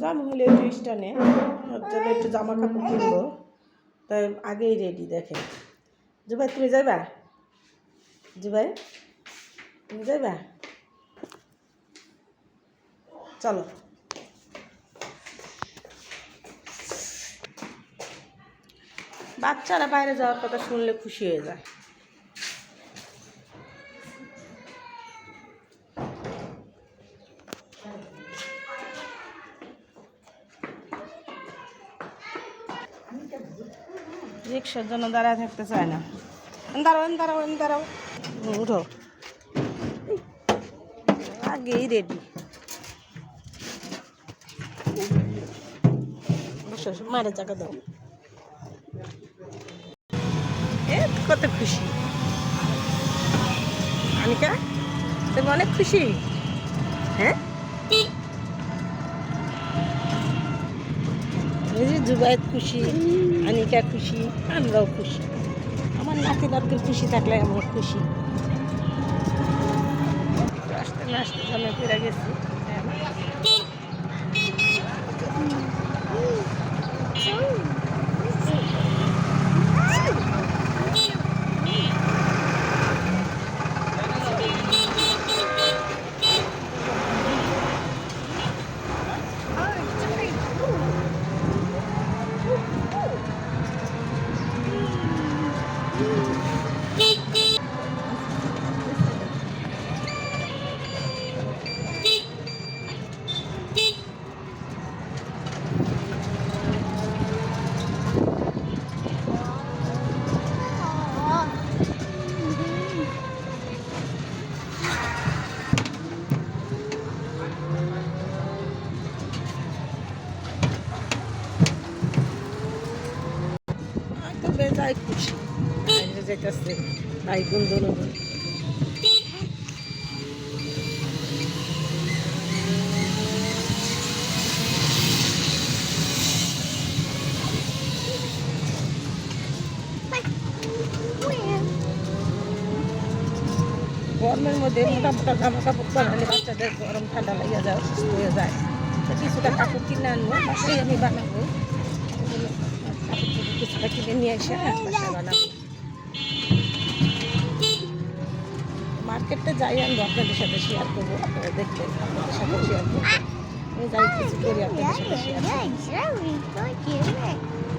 যাব হলে একটু স্টানে একটু জামা কাপড় কিনবো। তাই আগেই রেডি দেখে জুবাই, তুমি যাইবা? জুবাই, তুমি যাইবা? চলো। বাচ্চারা বাইরে যাওয়ার কথা শুনলে খুশি হয়ে যায়। রিক্সার জন্য দাঁড়ায় থাকতে চায় না। দাঁড়াও দাঁড়াও দাঁড়াও। উঠো। আগেই রেডি মারে চাকা দাও। এ, কত খুশি। আনিকা, তুমি অনেক খুশি? হ্যাঁ? যে জুবাইত খুশি, আনিকা খুশি, আমরাও খুশি। আমার নাতি নাতির খুশি থাকলে আমরা খুশি। আস্তে আস্তে ফিরে গেছি। তো বেজায় খুশি। যেতেছে বোন দোনো গরমের মধ্যে মোটা মোটা জামা কাপড় বানালে বাচ্চাদের গরম ঠান্ডা লাগিয়ে যায় অসুস্থ হয়ে যায়। কিছুটা কাপড় কিনে আনব, বাসায় আমি বানাবো এজন্য কাপড় চোপড় কিছুটা কিনে নিয়ে এসে মার্কেটটা যাই, আমি আপনাদের সাথে শেয়ার করব, আপনারা দেখবেন, আপনাদের সাথে শেয়ার করব। আমি যাই, কিছু করি, আপনাদের সাথে শেয়ার করব।